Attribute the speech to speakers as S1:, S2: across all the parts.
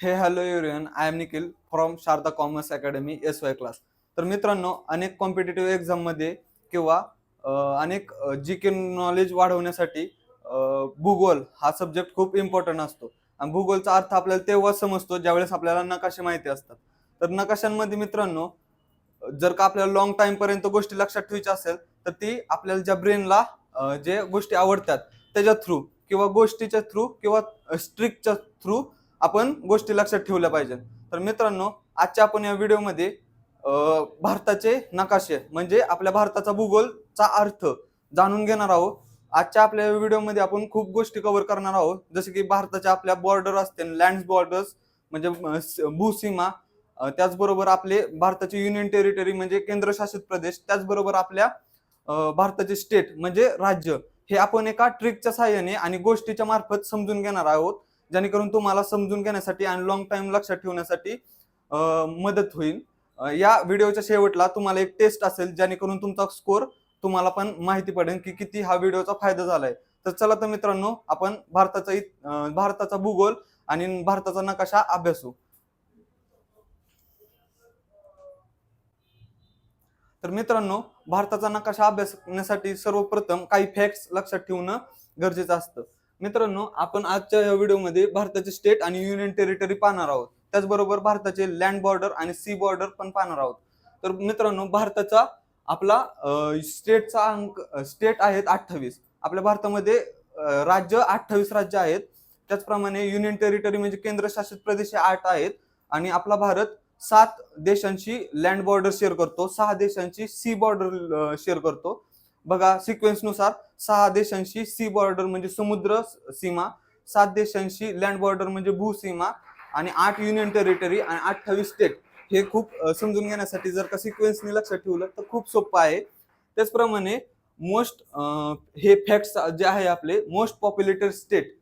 S1: हे hello युरियन I am Nikhil from Sharda commerce academy S Y class तर मित्रांनो अनेक कॉम्पिटेटिव्ह एक्झाममध्ये किंवा अनेक जी के नॉलेज वाढवण्यासाठी भूगोल हा सब्जेक्ट खूप इम्पॉर्टंट असतो. आणि भूगोलचा अर्थ आपल्याला तेव्हा समजतो ज्यावेळेस आपल्याला नकाशे माहिती असतात. तर नकाशांमध्ये मित्रांनो जर का आपल्याला लॉंग टाईमपर्यंत गोष्टी लक्षात ठेवायची असेल तर ती आपल्याला ज्या ब्रेनला जे गोष्टी आवडतात त्याच्या थ्रू किंवा गोष्टीच्या थ्रू किंवा स्ट्रिकच्या थ्रू आपण गोष्टी लक्षात ठेवल्या पाहिजेत तर मित्रांनो आजच्या आपण या व्हिडिओमध्ये भारताचे नकाशे म्हणजे आपल्या भारताचा भूगोलचा अर्थ जाणून घेणार आहोत. आजच्या आपल्या व्हिडिओमध्ये आपण खूप गोष्टी कव्हर करणार आहोत. जसे की भारताच्या आपल्या बॉर्डर असतील लँड बॉर्डर्स म्हणजे भूसीमा त्याचबरोबर आपले भारताचे युनियन टेरिटरी म्हणजे केंद्रशासित प्रदेश त्याचबरोबर आपल्या भारताचे स्टेट म्हणजे राज्य हे आपण एका ट्रिकच्या सहाय्याने आणि गोष्टीच्या मार्फत समजून घेणार आहोत. जेणेकरून तुम्हाला समजून घेण्यासाठी आणि लॉंग टाइम लक्षात ठेवण्यासाठी मदत होईल. या व्हिडिओच्या शेवटला तुम्हाला एक टेस्ट असेल जेणेकरून तुमचा स्कोर तुम्हाला पण माहिती पडेल की किती हा व्हिडिओचा फायदा झालाय. तर चला तर मित्रांनो आपण भारताचा भारताचा भूगोल आणि भारताचा नकाशा अभ्यासू. तर मित्रांनो भारताचा नकाशा अभ्यासण्यासाठी सर्वप्रथम काही फॅक्ट्स लक्षात ठेवणं गरजेचं असतं. मित्रांनो आपण आजच्या या व्हिडिओमध्ये भारताचे स्टेट आणि युनियन टेरिटरी पाहणार आहोत. त्याचबरोबर भारताचे लँड बॉर्डर आणि सी बॉर्डर पण पाहणार आहोत. तर मित्रांनो भारताचा आपला स्टेटचा अंक स्टेट आहेत अठ्ठावीस. आपल्या भारतामध्ये राज्य अठ्ठावीस राज्य आहेत. त्याचप्रमाणे युनियन टेरिटरी म्हणजे केंद्रशासित प्रदेश हे आठ आहेत. आणि आपला भारत सात देशांशी लँड बॉर्डर शेअर करतो. सहा देशांची सी बॉर्डर शेअर करतो. बघा सिक्वेन्सनुसार सहा देशांशी सी बॉर्डर म्हणजे समुद्र सीमा सात देशांशी लँड बॉर्डर म्हणजे भूसीमा आणि आठ युनियन टेरिटरी आणि अठ्ठावीस स्टेट हे खूप समजून घेण्यासाठी जर का सिक्वेन्सनी लक्षात ठेवलं तर खूप सोपं आहे. त्याचप्रमाणे मोस्ट हे फॅक्ट्स जे आहे आपले मोस्ट पॉप्युलेटेड स्टेट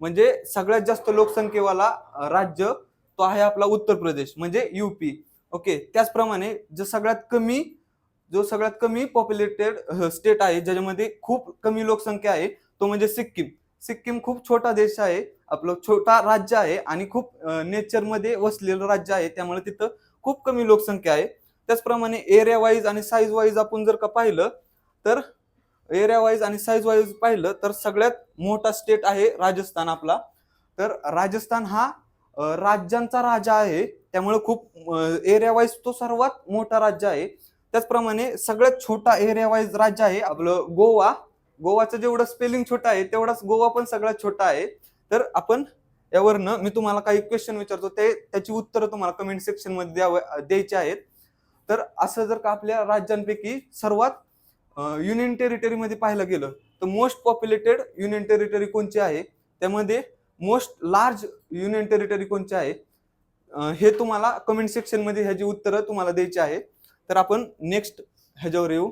S1: म्हणजे सगळ्यात जास्त लोकसंख्येवाला राज्य तो आहे आपला उत्तर प्रदेश म्हणजे युपी ओके त्याचप्रमाणे जे सगळ्यात कमी जो सगळ्यात कमी पॉप्युलेटेड स्टेट आहे ज्याच्यामध्ये खूप कमी लोकसंख्या आहे तो म्हणजे सिक्कीम. सिक्कीम खूप छोटा देश आहे आपलं छोटा राज्य आहे आणि खूप नेचरमध्ये वसलेलं राज्य आहे त्यामुळे तिथं खूप कमी लोकसंख्या आहे. त्याचप्रमाणे एरिया वाईज आणि साईज वाईज आपण जर का पाहिलं तर एरिया वाईज आणि साईज वाईज पाहिलं तर सगळ्यात मोठा स्टेट आहे राजस्थान आपला. तर राजस्थान हा राज्यांचा राजा आहे त्यामुळे खूप एरिया वाईज तो सर्वात मोठा राज्य आहे. त्याचप्रमाणे सगळ्यात छोटा एरिया वाईज राज्य आहे आपलं गोवा. गोवाचं जेवढं स्पेलिंग छोटा आहे तेवढाच गोवा पण सगळ्यात छोटा आहे. तर आपण यावरनं मी तुम्हाला काही क्वेश्चन विचारतो ते त्याची उत्तरं तुम्हाला कमेंट सेक्शनमध्ये द्यावं द्यायची आहेत. तर असं जर का आपल्या राज्यांपैकी सर्वात युनियन टेरिटरीमध्ये पाहायला गेलं तर मोस्ट पॉप्युलेटेड युनियन टेरिटरी कोणची आहे? त्यामध्ये मोस्ट लार्ज युनियन टेरिटरी कोणची आहे? हे तुम्हाला कमेंट सेक्शनमध्ये ह्याची उत्तरं तुम्हाला द्यायची आहे. तर आपण नेक्स्ट ह्याच्यावर येऊ.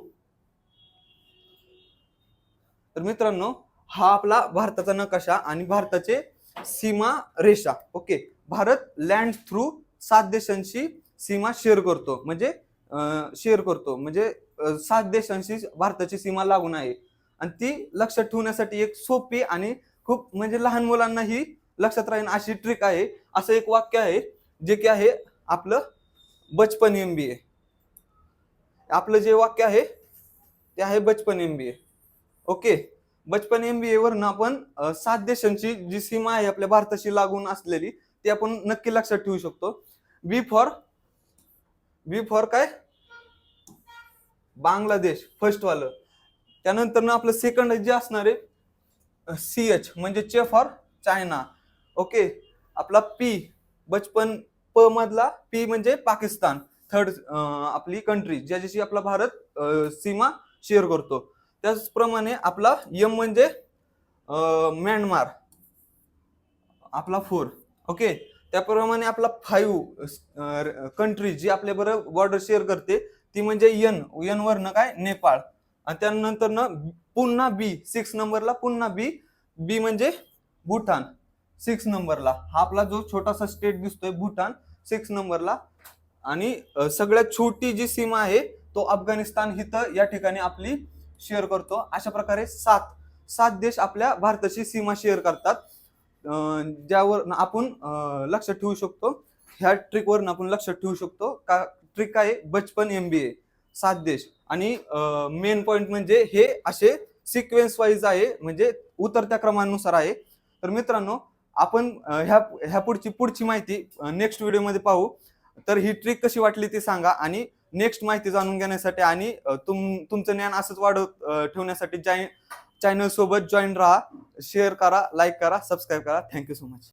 S1: तर मित्रांनो हा आपला भारताचा नकाशा आणि भारताचे सीमा रेषा. ओके भारत लँड थ्रू सात देशांशी सीमा शेअर करतो. म्हणजे शेअर करतो. म्हणजे सात देशांशी भारताची सीमा लागून आहे. आणि ती लक्षात ठेवण्यासाठी एक सोपी आणि खूप म्हणजे लहान मुलांनाही लक्षात राहील अशी ट्रिक आहे. असं एक वाक्य आहे जे की आहे आपलं बचपन एम बी ए आपलं जे वाक्य आहे ते आहे बचपन एम बी ए ओके बचपन एम बी वरनं आपण सात देशांची जी सीमा आहे आपल्या भारताशी लागून असलेली ती आपण नक्की लक्षात ठेवू शकतो. बी फॉर बी फॉर काय? बांगलादेश फर्स्ट वालं त्यानंतर ना आपलं सेकंड जे असणार आहे सी एच म्हणजे चे फॉर चायना. ओके आपला पी बचपन प मधला पी म्हणजे पाकिस्तान. थर्ड आपली कंट्री ज्याच्याशी आपला भारत सीमा शेअर करतो. त्याचप्रमाणे आपला यम म्हणजे म्यानमार. आपला फोर ओके त्याप्रमाणे आपला फाईव्ह कंट्री जी आपल्या बरोबर बॉर्डर शेअर करते ती म्हणजे यन यन वरनं काय? नेपाळ. आणि त्यानंतर पुन्हा बी सिक्स नंबरला पुन्हा बी बी म्हणजे भूटान. सिक्स नंबरला हा आपला जो छोटासा स्टेट दिसतोय भूटान सिक्स नंबरला आणि सगळ्यात छोटी जी सीमा आहे तो अफगाणिस्तान हिथं या ठिकाणी आपली शेअर करतो. अशा प्रकारे सात सात देश आपल्या भारताची सीमा शेअर करतात. ज्यावर आपण लक्षात ठेवू शकतो. ह्या ट्रिकवरून आपण लक्षात ठेवू शकतो. का ट्रिक काय आहे? बचपन एम बी ए सात देश. आणि मेन पॉइंट म्हणजे हे असे सिक्वेन्स वाईज आहे म्हणजे उतरत्या क्रमानुसार आहे. तर मित्रांनो आपण ह्या ह्या पुढची पुढची माहिती नेक्स्ट व्हिडिओमध्ये पाहू. तर ही ट्रिक कशी वाटली ती सांगा आणि नेक्स्ट माहिती जाणून घेण्यासाठी आणि तुम तुमचं ज्ञान असंच वाढत ठेवण्यासाठी चॅनल सोबत जॉईन राहा शेअर करा लाईक करा सबस्क्राईब करा. Thank you so much